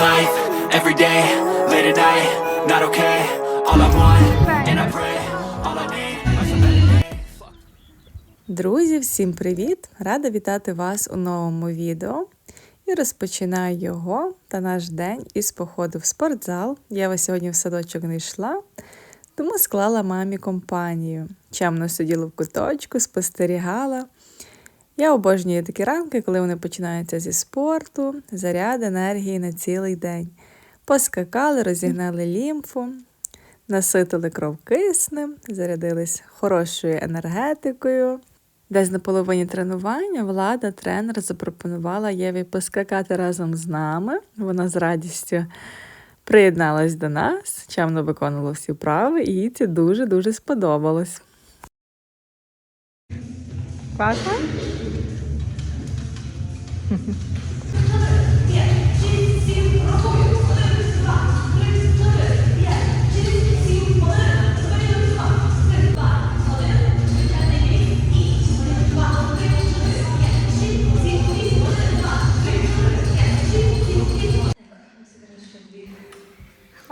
life, every day, late at night, not okay. All I want, and I pray. Друзі, всім привіт! Рада вітати вас у новому відео. І розпочинаю його та наш день із походу в спортзал. Я вас сьогодні в садочок не йшла, тому склала мамі компанію. Чемно сиділа в куточку, спостерігала. Я обожнюю такі ранки, коли вони починаються зі спорту, заряд енергії на цілий день. Поскакали, розігнали лімфу, наситили кров киснем, зарядились хорошою енергетикою. Десь на половині тренування влада, тренер, запропонувала Єві поскакати разом з нами. Вона з радістю приєдналась до нас, чемно виконувала всі вправи, і їй це дуже-дуже сподобалось. Класно?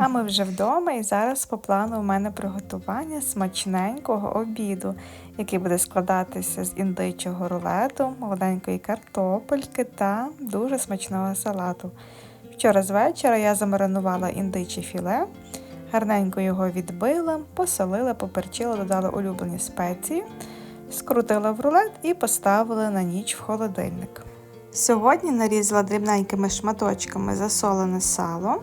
Ми вже вдома, і зараз по плану у мене приготування смачненького обіду, який буде складатися з індичого рулету, молоденької картопельки та дуже смачного салату. Вчора з вечора я замаринувала індиче філе, гарненько його відбила, посолила, поперчила, додала улюблені спеції, скрутила в рулет і поставила на ніч в холодильник. Сьогодні нарізала дрібненькими шматочками засолене сало.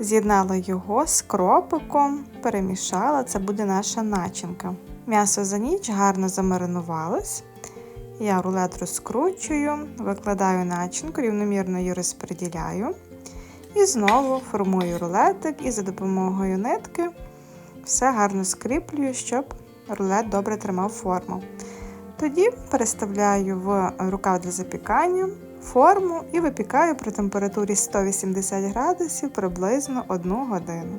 З'єднала його з кропиком, перемішала, це буде наша начинка. М'ясо за ніч гарно замаринувалось. Я рулет розкручую, викладаю начинку, рівномірно її розподіляю. І знову формую рулетик і за допомогою нитки все гарно скріплюю, щоб рулет добре тримав форму. Тоді переставляю в рукав для запікання форму і випікаю при температурі 180 градусів приблизно 1 годину.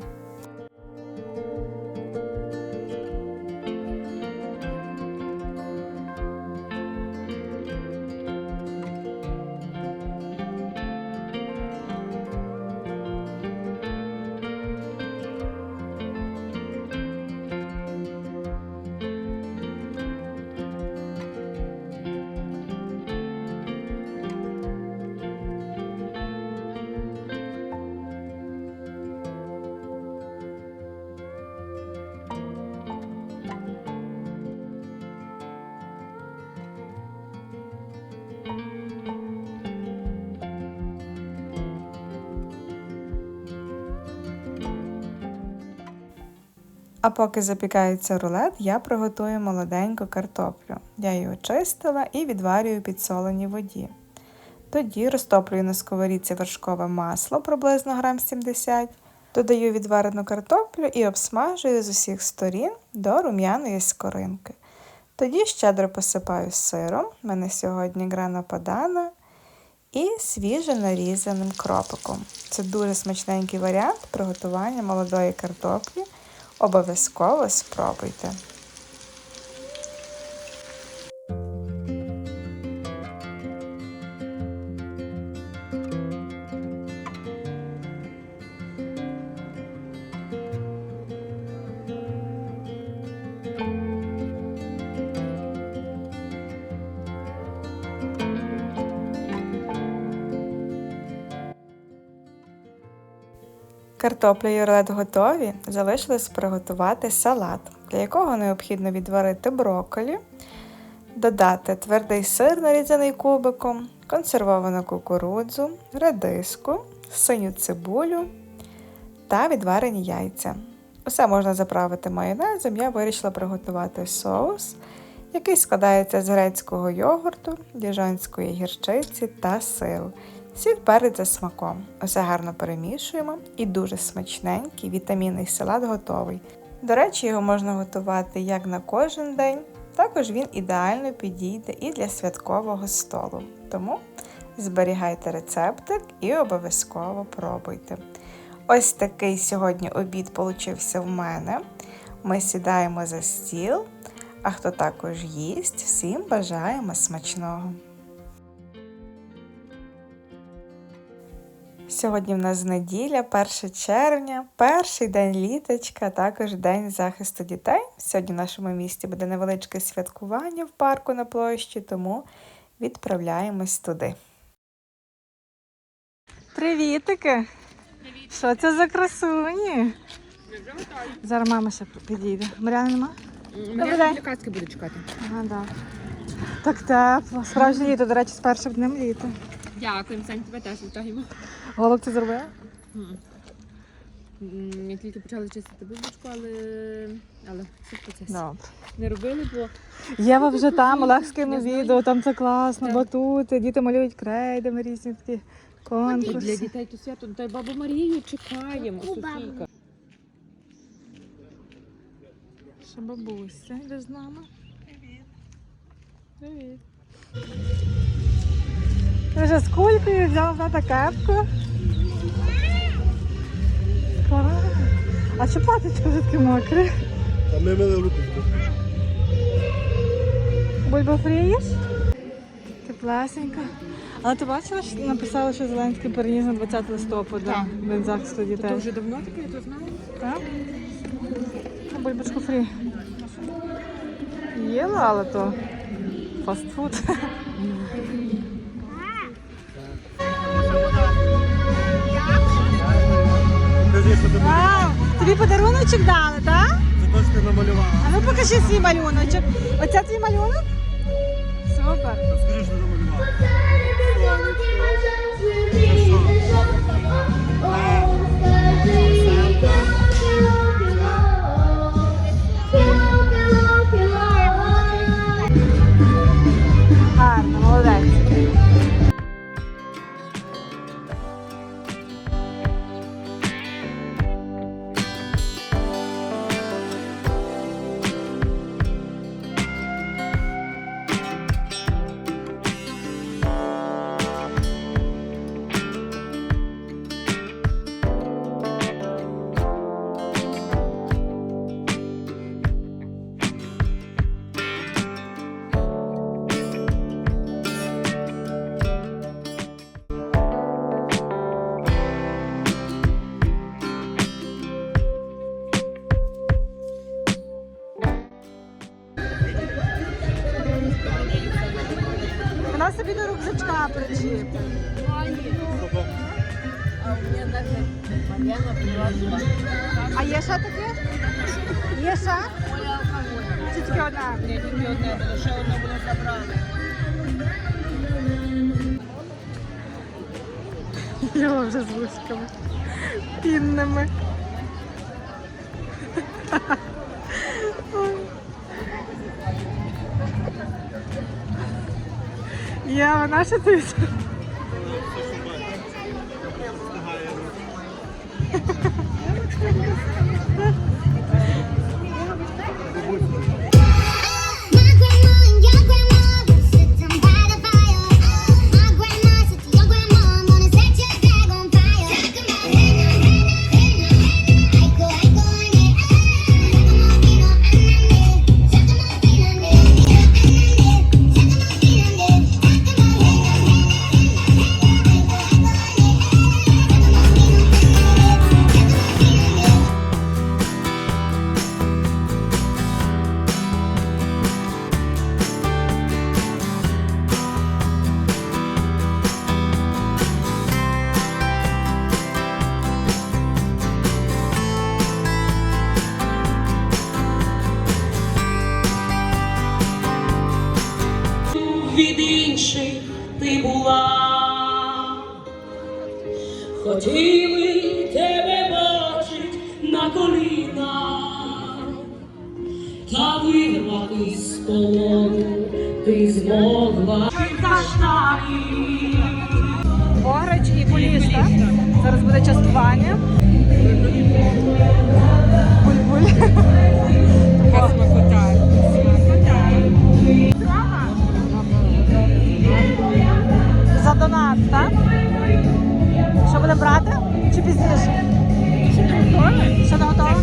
А поки запікається рулет, я приготую молоденьку картоплю. Я її очистила і відварюю під соленій воді. Тоді розтоплюю на сковорідці вершкове масло приблизно грам 70 додаю відварену картоплю і обсмажую з усіх сторін до рум'яної скоринки. Тоді щедро посипаю сиром, в мене сьогодні грана падана, і свіже нарізаним кропиком. Це дуже смачненький варіант приготування молодої картоплі. Обов'язково спробуйте. Картопля і рулет готові, залишилось приготувати салат, для якого необхідно відварити брокколі, додати твердий сир, нарізаний кубиком, консервовану кукурудзу, редиску, синю цибулю та відварені яйця. Усе можна заправити майонезом, я вирішила приготувати соус, який складається з грецького йогурту, діжонської гірчиці та сиру. Сіль перець за смаком. Усе гарно перемішуємо і дуже смачненький вітамінний салат готовий. До речі, його можна готувати як на кожен день, також він ідеально підійде і для святкового столу. Тому зберігайте рецептик і обов'язково пробуйте. Ось такий сьогодні обід получився в мене. Ми сідаємо за стіл, а хто також їсть, всім бажаємо смачного! Сьогодні в нас неділя, 1 червня, перший день літочка, а також день захисту дітей. Сьогодні в нашому місті буде невеличке святкування в парку на площі, тому відправляємось туди. Привітики! Що це за красуні? Зараз мама ще підійде. Мар'яна нема? Казки буду чекати. Ага, да. Так тепло. Справжнє літо, до речі, з першим днем літа. Дякуємо, Сань, тебе теж вітаємо. Голубці зробила? М, Ми тільки почали чистити бульбочку, але, але це в процесі. Добре. Не робили, бо Єва вже там, Олег скинув відео, там це класно, Так. батути, діти малюють крейдами різні такі і конкурси. для дітей то свято. Та й бабу Марію чекаємо, Софійка. Що бабуся йде з нами? Привіт. Привіт. Ти вже з кулькою взяв тата кепку. А що паточка вже таке мокре? А ми мили руки. Бульба фрієш? Теплесенька. Але ти бачила, що написали, що Зеленський переніс на 20 листопада Так. День захисту дітей? То вже давно таке, я то знаю. Так? Ну, Бульбочку фрі. Їла, але то фастфуд. Покажи, що ти! Тобі подаруночок дали, так? Це що намалювала. А ну покажи свій малюночок. Оце твій малюнок? Супер. Розкажи, що намалювала. А є ще таке? Є ще? Чи тільки одна? Ні, тільки одне, лише одне було забрали. Його вже з вузьками. Пінними. Ой. Я, вона ще ти. Та вирвати з полону ти змогла. Бограч і куліш, так? Зараз буде частування. Буль-буль. Донат, так? Що буде брати? Чи пізніше? Ще не готове?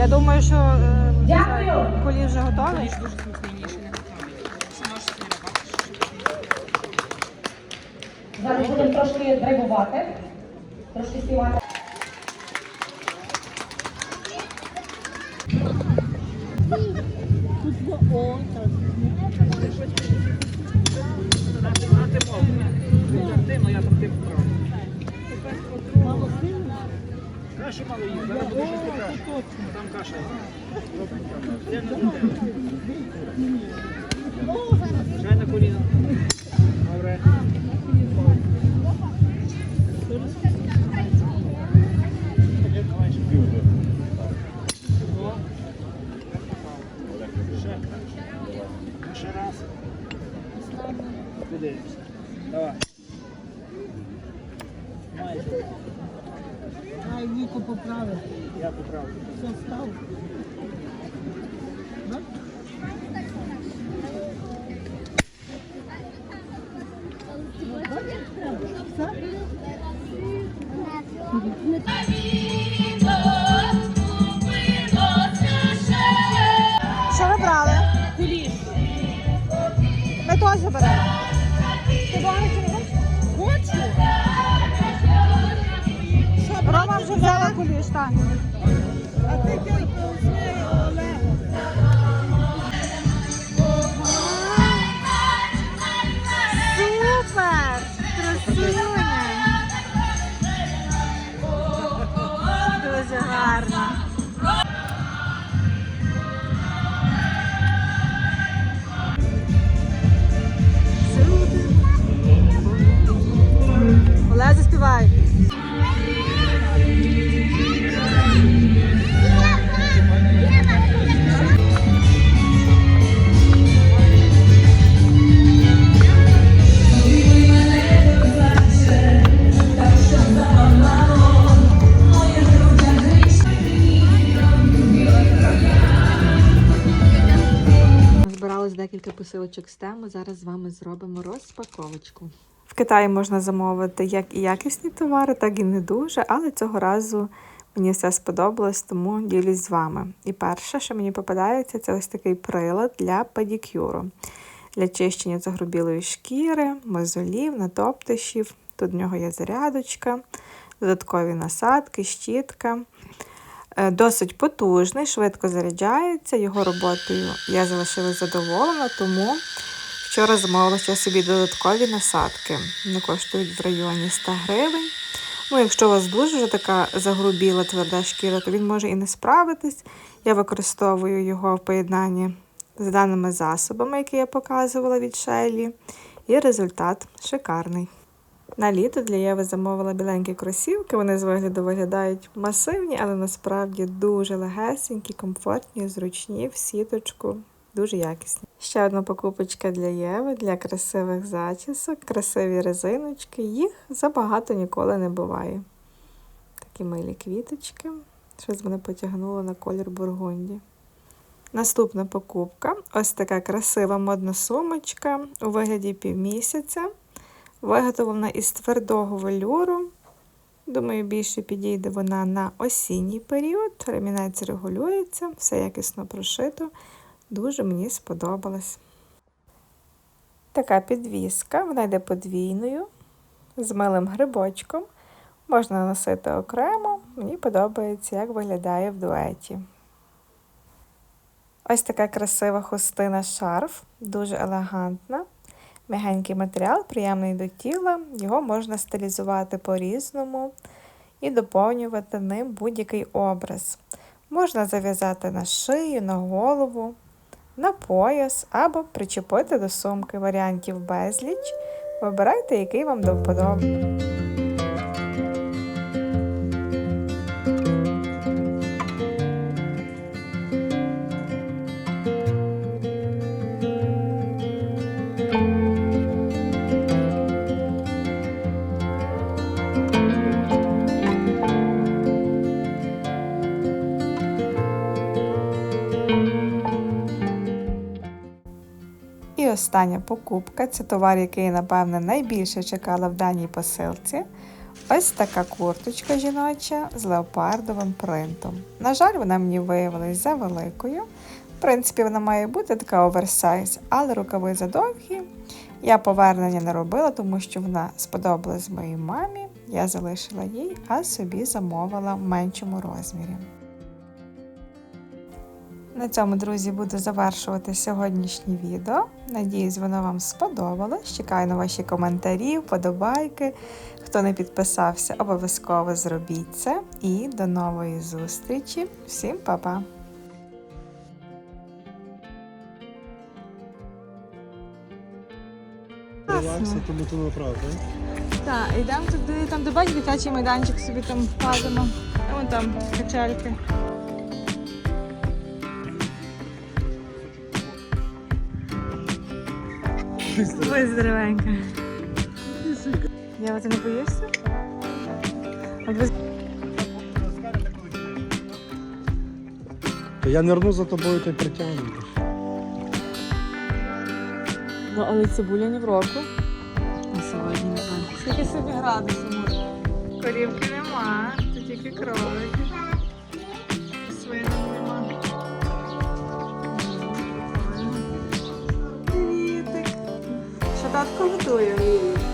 Я думаю, що е, куліш вже готовий. Дуже смачніше, не готовий. Ще можеш собі бачиш. Зараз будемо трошки драйвувати, трошки співати. Каші мало їсти, зараз буде щось кашу. Там каша. Чай взяла куліш, так. А ти тільки візьми Олегу. Супер! Красуня! Дуже гарно. Олег, заспівай. Посилочок з теми. Зараз з вами зробимо розпаковочку. В Китаї можна замовити як і якісні товари, так і не дуже, але цього разу мені все сподобалось, тому ділюсь з вами. І перше, що мені попадається, це ось такий прилад для педикюру. Для чищення загрубілої шкіри, мозолів, натоптишів. Тут в нього є зарядочка, додаткові насадки, щітка. Е, Досить потужний, швидко заряджається. Його роботою я залишилась задоволена, тому вчора замовила собі додаткові насадки. Вони коштують в районі 100 гривень. Ну, якщо у вас дуже вже така загрубіла тверда шкіра, то він може і не справитись. Я використовую його в поєднанні з даними засобами, які я показувала від Шелі. І результат шикарний. На літо для Єви замовила біленькі кросівки. Вони з вигляду виглядають масивні, але насправді дуже легесенькі, комфортні, зручні, в сіточку, дуже якісні. Ще одна покупочка для Єви для красивих зачісок, красиві резиночки. Їх забагато ніколи не буває. Такі милі квіточки. Щось мене потягнуло на колір бургунді. Наступна покупка ось така красива модна сумочка у вигляді півмісяця. Виготовлена із твердого велюру. Думаю, більше підійде вона на осінній період. Ремінець регулюється, все якісно прошито. Дуже мені сподобалось. Така підвіска, вона йде подвійною, з милим грибочком. Можна носити окремо. Мені подобається, як виглядає в дуеті. Ось така красива хустина шарф, дуже елегантна. Мягенький матеріал, приємний до тіла, його можна стилізувати по-різному і доповнювати ним будь-який образ. Можна зав'язати на шию, на голову, на пояс або причепити до сумки варіантів безліч. Вибирайте, який вам до вподоби. Остання покупка це товар, який напевне, найбільше чекала в даній посилці. Ось така курточка жіноча з леопардовим принтом. На жаль, вона мені виявилась за великою. В принципі, вона має бути така оверсайз, але рукави задовгі, Я повернення не робила, тому що вона сподобалась моїй мамі. Я залишила їй, а собі замовила в меншому розмірі. На цьому, друзі, буду завершувати сьогоднішнє відео. Надіюсь, воно вам сподобалось. Чекаю на ваші коментарі, вподобайки. Хто не підписався, обов'язково зробіть це. І до нової зустрічі. Всім па-па! Тому направо, так? Так, йдемо туди, там де бачиш дитячий майданчик собі там впадемо. Вон там качельки. Ой, здоровенька. Я ти не боїшся? То я нирну за тобою й притягну. Ну, але цибуля не в року. А сьогодні не знаю. скільки собі градусів може? Корівки нема, тут тільки кролики. 書くという